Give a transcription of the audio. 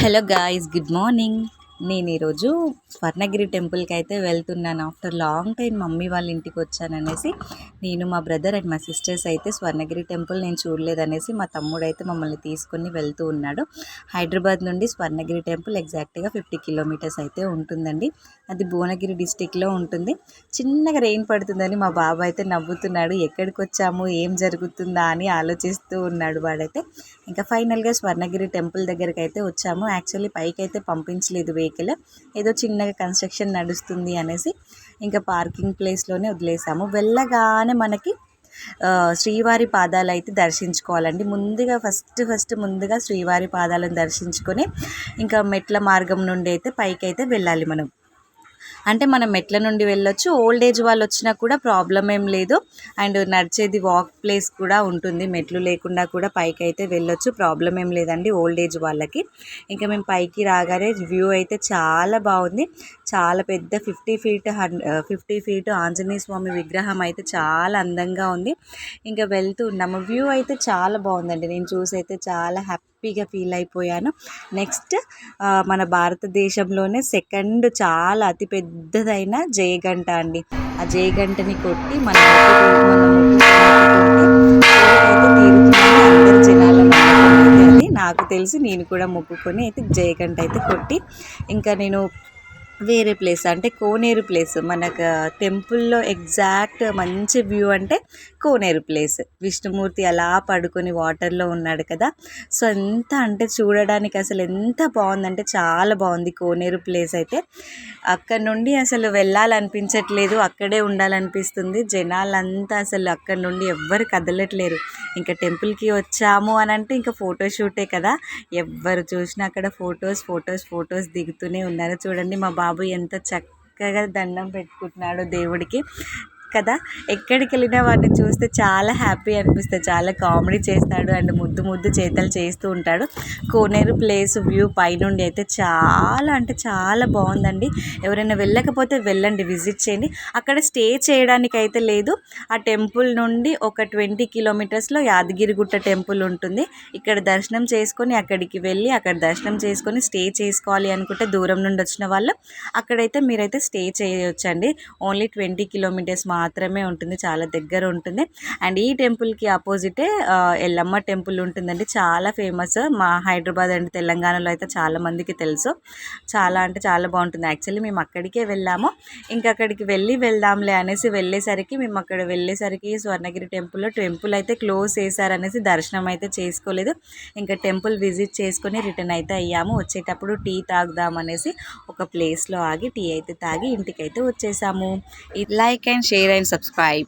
Hello guys good morning నేను ఈరోజు స్వర్ణగిరి టెంపుల్కి అయితే వెళ్తున్నాను. ఆఫ్టర్ లాంగ్ టైం మమ్మీ వాళ్ళ ఇంటికి వచ్చాననేసి నేను మా బ్రదర్ అండ్ మా సిస్టర్స్ అయితే స్వర్ణగిరి టెంపుల్ నేను చూడలేదనేసి మా తమ్ముడు అయితే మమ్మల్ని తీసుకొని వెళ్తూ ఉన్నాడు. హైదరాబాద్ నుండి స్వర్ణగిరి టెంపుల్ ఎగ్జాక్ట్గా ఫిఫ్టీ కిలోమీటర్స్ అయితే ఉంటుందండి. అది భువనగిరి డిస్టిక్లో ఉంటుంది. చిన్నగా రెయిన్ పడుతుందని మా బాబు అయితే నవ్వుతున్నాడు. ఎక్కడికి వచ్చాము ఏం జరుగుతుందా? అని ఆలోచిస్తూ ఉన్నాడు వాడైతే. ఇంకా ఫైనల్గా స్వర్ణగిరి టెంపుల్ దగ్గరికి అయితే వచ్చాము. యాక్చువల్లీ పైకి అయితే పంపించలేదు వెహికల్ ఏదో చిన్నగా కన్స్ట్రక్షన్ నడుస్తుంది అనేసి ఇంకా పార్కింగ్ ప్లేస్లోనే వదిలేసాము. వెళ్ళగానే మనకి శ్రీవారి పాదాలు అయితే దర్శించుకోవాలండి. ముందుగా ఫస్ట్ ఫస్ట్ ముందుగా శ్రీవారి పాదాలను దర్శించుకొని ఇంకా మెట్ల మార్గం నుండి అయితే పైకి అయితే వెళ్ళాలి మనం. అంటే మనం మెట్ల నుండి వెళ్ళొచ్చు. ఓల్డ్ ఏజ్ వాళ్ళు వచ్చినా కూడా ప్రాబ్లం ఏం లేదు. అండ్ నడిచేది వాక్ ప్లేస్ కూడా ఉంటుంది. మెట్లు లేకుండా కూడా పైకి అయితే వెళ్ళొచ్చు. ప్రాబ్లం ఏం లేదండి ఓల్డ్ ఏజ్ వాళ్ళకి. ఇంకా మేము పైకి రాగానే వ్యూ అయితే చాలా బాగుంది. చాలా పెద్ద fifty feet fifty feet Anjaneya Swamy విగ్రహం అయితే చాలా అందంగా ఉంది. ఇంకా వెళ్తూ ఉన్నాము. వ్యూ అయితే చాలా బాగుందండి. నేను చూసి అయితే చాలా హ్యాపీగా ఫీల్ అయిపోయాను. నెక్స్ట్ మన భారతదేశంలోనే సెకండ్ చాలా అతి పెద్దదైన జయగంట అండి. ఆ జయగంటని కొట్టి మన అందరు జనాల నాకు తెలిసి నేను కూడా మొక్కుకొని అయితే జయగంట అయితే కొట్టి ఇంకా నేను వేరే ప్లేస్ అంటే కోనేరు ప్లేస్. మనకు టెంపుల్లో ఎగ్జాక్ట్ మంచి వ్యూ అంటే కోనేరు ప్లేస్. విష్ణుమూర్తి అలా పడుకొని వాటర్లో ఉన్నాడు కదా. సో ఎంత అంటే చూడడానికి అసలు ఎంత బాగుందంటే చాలా బాగుంది కోనేరు ప్లేస్ అయితే. అక్కడ నుండి అసలు వెళ్ళాలనిపించట్లేదు అక్కడే ఉండాలనిపిస్తుంది. జనాలంతా అసలు అక్కడ నుండి ఎవ్వరు కదలట్లేరు. ఇంకా టెంపుల్కి వచ్చాము అని అంటే ఇంకా ఫోటోషూటే కదా. ఎవ్వరు చూసినా అక్కడ ఫొటోస్ ఫొటోస్ ఫొటోస్ దిగుతూనే ఉన్నారు. చూడండి మా బాబు ఎంత చక్కగా దండం పెట్టుకుంటున్నాడు దేవుడికి. కదా? ఎక్కడికి వెళ్ళినా వాడిని చూస్తే చాలా హ్యాపీ అనిపిస్తుంది. చాలా కామెడీ చేస్తాడు అండ్ ముద్దు ముద్దు చేతలు చేస్తూ ఉంటాడు. కోనేరు ప్లేస్ వ్యూ పైనుండి అయితే చాలా అంటే చాలా బాగుందండి. ఎవరైనా వెళ్ళకపోతే వెళ్ళండి విజిట్ చేయండి. అక్కడ స్టే చేయడానికి అయితే లేదు. ఆ టెంపుల్ నుండి ఒక ట్వంటీ కిలోమీటర్స్లో యాదగిరిగుట్ట టెంపుల్ ఉంటుంది. ఇక్కడ దర్శనం చేసుకొని అక్కడికి వెళ్ళి అక్కడ దర్శనం చేసుకొని స్టే చేసుకోవాలి అనుకుంటే దూరం నుండి వచ్చిన వాళ్ళు. అక్కడైతే మీరైతే స్టే చేయొచ్చండి. ఓన్లీ ట్వంటీ కిలోమీటర్స్ మా మాత్రమే ఉంటుంది చాలా దగ్గర ఉంటుంది. అండ్ ఈ టెంపుల్కి ఆపోజిటే ఎల్లమ్మ టెంపుల్ ఉంటుందండి. చాలా ఫేమస్. మా హైదరాబాద్ అండ్ తెలంగాణలో అయితే చాలా మందికి తెలుసు. చాలా అంటే చాలా బాగుంటుంది. యాక్చువల్లీ మేము అక్కడికే వెళ్ళాము. ఇంకా అక్కడికి వెళ్ళి వెళ్దాంలే అనేసి వెళ్ళేసరికి మేము అక్కడ వెళ్ళేసరికి స్వర్ణగిరి టెంపుల్లో టెంపుల్ అయితే క్లోజ్ చేశారనేసి దర్శనం అయితే చేసుకోలేదు. ఇంకా టెంపుల్ విజిట్ చేసుకొని రిటర్న్ అయితే అయ్యాము. వచ్చేటప్పుడు టీ తాగుదాం అనేసి ఒక ప్లేస్లో ఆగి టీ అయితే తాగి ఇంటికైతే వచ్చేసాము. Like and share and subscribe